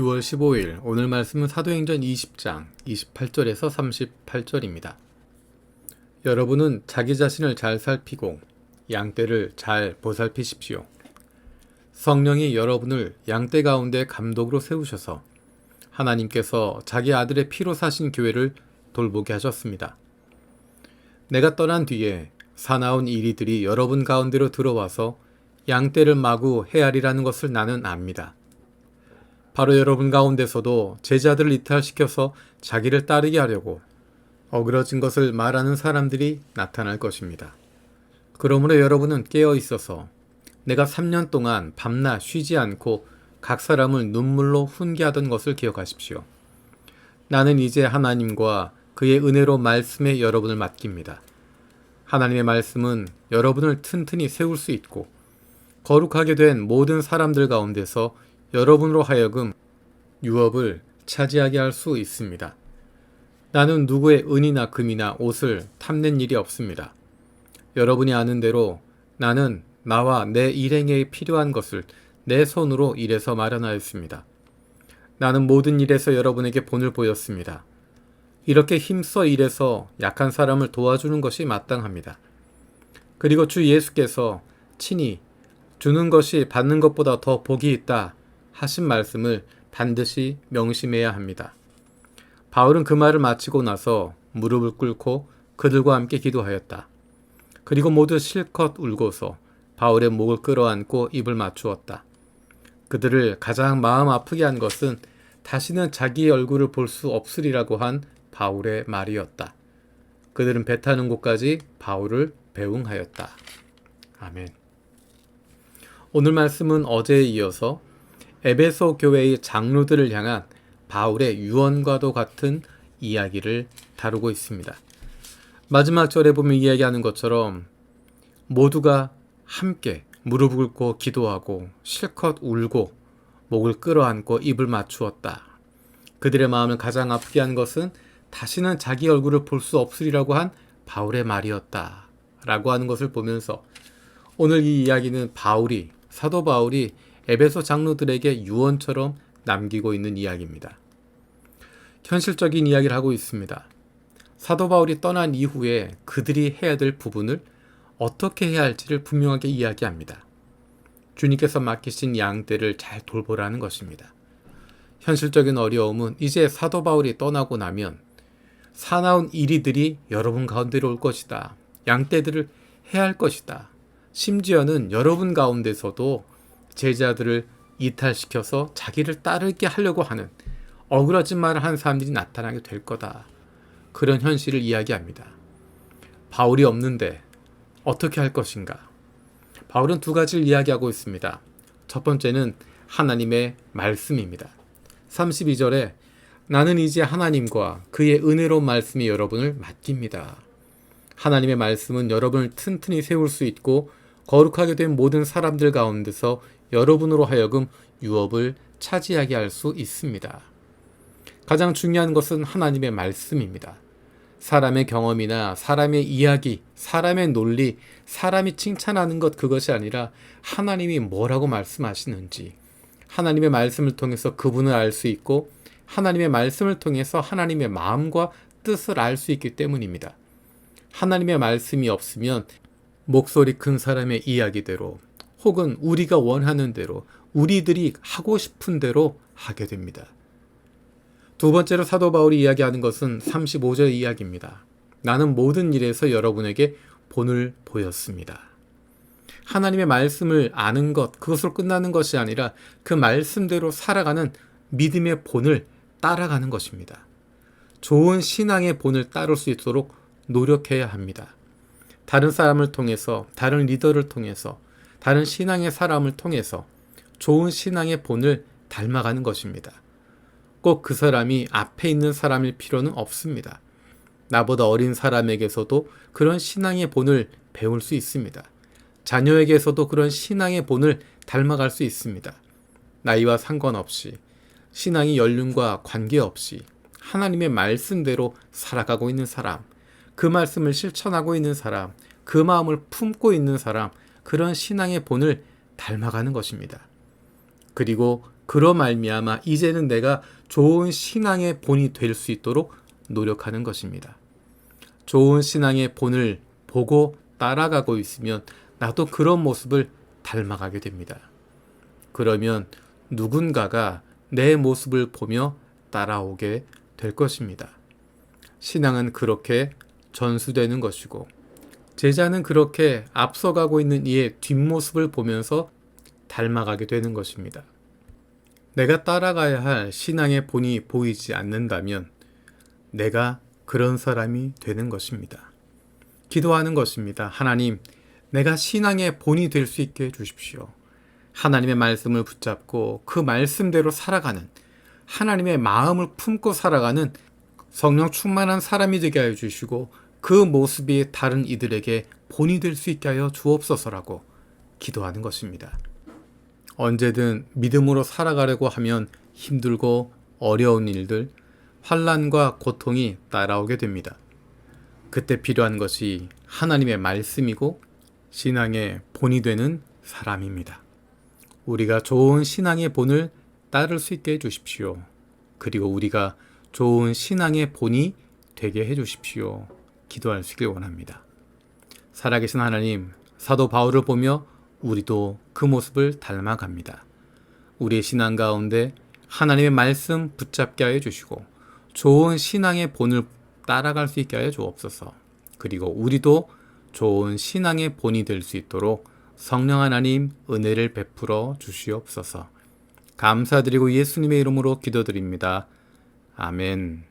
6월 15일 오늘 말씀은 사도행전 20장 28절에서 38절입니다. 여러분은 자기 자신을 잘 살피고 양떼를 잘 보살피십시오. 성령이 여러분을 양떼 가운데 감독으로 세우셔서 하나님께서 자기 아들의 피로 사신 교회를 돌보게 하셨습니다. 내가 떠난 뒤에 사나운 이리들이 여러분 가운데로 들어와서 양떼를 마구 헤아리라는 것을 나는 압니다. 바로 여러분 가운데서도 제자들을 이탈시켜서 자기를 따르게 하려고 어그러진 것을 말하는 사람들이 나타날 것입니다. 그러므로 여러분은 깨어 있어서 내가 3년 동안 밤낮 쉬지 않고 각 사람을 눈물로 훈계하던 것을 기억하십시오. 나는 이제 하나님과 그의 은혜로 말씀에 여러분을 맡깁니다. 하나님의 말씀은 여러분을 튼튼히 세울 수 있고 거룩하게 된 모든 사람들 가운데서 여러분으로 하여금 유업을 차지하게 할 수 있습니다. 나는 누구의 은이나 금이나 옷을 탐낸 일이 없습니다. 여러분이 아는 대로 나는 나와 내 일행에 필요한 것을 내 손으로 일해서 마련하였습니다. 나는 모든 일에서 여러분에게 본을 보였습니다. 이렇게 힘써 일해서 약한 사람을 도와주는 것이 마땅합니다. 그리고 주 예수께서 친히 주는 것이 받는 것보다 더 복이 있다 하신 말씀을 반드시 명심해야 합니다. 바울은 그 말을 마치고 나서 무릎을 꿇고 그들과 함께 기도하였다. 그리고 모두 실컷 울고서 바울의 목을 끌어안고 입을 맞추었다. 그들을 가장 마음 아프게 한 것은 다시는 자기 얼굴을 볼 수 없으리라고 한 바울의 말이었다. 그들은 배 타는 곳까지 바울을 배웅하였다. 아멘. 오늘 말씀은 어제에 이어서 에베소 교회의 장로들을 향한 바울의 유언과도 같은 이야기를 다루고 있습니다. 마지막 절에 보면 이야기하는 것처럼 모두가 함께 무릎 꿇고 기도하고 실컷 울고 목을 끌어안고 입을 맞추었다. 그들의 마음을 가장 아프게 한 것은 다시는 자기 얼굴을 볼 수 없으리라고 한 바울의 말이었다. 라고 하는 것을 보면서 오늘 이 이야기는 바울이, 사도 바울이 에베소 장로들에게 유언처럼 남기고 있는 이야기입니다. 현실적인 이야기를 하고 있습니다. 사도 바울이 떠난 이후에 그들이 해야 될 부분을 어떻게 해야 할지를 분명하게 이야기합니다. 주님께서 맡기신 양떼를 잘 돌보라는 것입니다. 현실적인 어려움은 이제 사도 바울이 떠나고 나면 사나운 이리들이 여러분 가운데로 올 것이다. 양떼들을 해야 할 것이다. 심지어는 여러분 가운데서도 제자들을 이탈시켜서 자기를 따르게 하려고 하는 억울하진 말을 하는 사람들이 나타나게 될 거다. 그런 현실을 이야기합니다. 바울이 없는데 어떻게 할 것인가? 바울은 두 가지를 이야기하고 있습니다. 첫 번째는 하나님의 말씀입니다. 32절에 나는 이제 하나님과 그의 은혜로운 말씀이 여러분을 맡깁니다. 하나님의 말씀은 여러분을 튼튼히 세울 수 있고 거룩하게 된 모든 사람들 가운데서 여러분으로 하여금 유업을 차지하게 할 수 있습니다. 가장 중요한 것은 하나님의 말씀입니다. 사람의 경험이나 사람의 이야기, 사람의 논리, 사람이 칭찬하는 것 그것이 아니라 하나님이 뭐라고 말씀하시는지 하나님의 말씀을 통해서 그분을 알 수 있고 하나님의 말씀을 통해서 하나님의 마음과 뜻을 알 수 있기 때문입니다. 하나님의 말씀이 없으면 목소리 큰 사람의 이야기대로 혹은 우리가 원하는 대로 우리들이 하고 싶은 대로 하게 됩니다. 두 번째로 사도 바울이 이야기하는 것은 35절 이야기입니다. 나는 모든 일에서 여러분에게 본을 보였습니다. 하나님의 말씀을 아는 것, 그것으로 끝나는 것이 아니라 그 말씀대로 살아가는 믿음의 본을 따라가는 것입니다. 좋은 신앙의 본을 따를 수 있도록 노력해야 합니다. 다른 사람을 통해서, 다른 리더를 통해서, 다른 신앙의 사람을 통해서 좋은 신앙의 본을 닮아가는 것입니다. 꼭 그 사람이 앞에 있는 사람일 필요는 없습니다. 나보다 어린 사람에게서도 그런 신앙의 본을 배울 수 있습니다. 자녀에게서도 그런 신앙의 본을 닮아갈 수 있습니다. 나이와 상관없이, 신앙의 연륜과 관계없이 하나님의 말씀대로 살아가고 있는 사람, 그 말씀을 실천하고 있는 사람, 그 마음을 품고 있는 사람, 그런 신앙의 본을 닮아가는 것입니다. 그리고 그러 말미암아 이제는 내가 좋은 신앙의 본이 될 수 있도록 노력하는 것입니다. 좋은 신앙의 본을 보고 따라가고 있으면 나도 그런 모습을 닮아가게 됩니다. 그러면 누군가가 내 모습을 보며 따라오게 될 것입니다. 신앙은 그렇게 전수되는 것이고, 제자는 그렇게 앞서가고 있는 이의 뒷모습을 보면서 닮아가게 되는 것입니다. 내가 따라가야 할 신앙의 본이 보이지 않는다면 내가 그런 사람이 되는 것입니다. 기도하는 것입니다. 하나님, 내가 신앙의 본이 될 수 있게 해주십시오. 하나님의 말씀을 붙잡고 그 말씀대로 살아가는 하나님의 마음을 품고 살아가는 성령 충만한 사람이 되게 하여 주시고 그 모습이 다른 이들에게 본이 될 수 있게 하여 주옵소서라고 기도하는 것입니다. 언제든 믿음으로 살아가려고 하면 힘들고 어려운 일들, 환란과 고통이 따라오게 됩니다. 그때 필요한 것이 하나님의 말씀이고 신앙의 본이 되는 사람입니다. 우리가 좋은 신앙의 본을 따를 수 있게 해 주십시오. 그리고 우리가 좋은 신앙의 본이 되게 해 주십시오. 기도할 수 있길 원합니다. 살아계신 하나님, 사도 바울을 보며 우리도 그 모습을 닮아갑니다. 우리의 신앙 가운데 하나님의 말씀 붙잡게 하여 주시고 좋은 신앙의 본을 따라갈 수 있게 하여 주옵소서. 그리고 우리도 좋은 신앙의 본이 될 수 있도록 성령 하나님 은혜를 베풀어 주시옵소서. 감사드리고 예수님의 이름으로 기도드립니다. 아멘.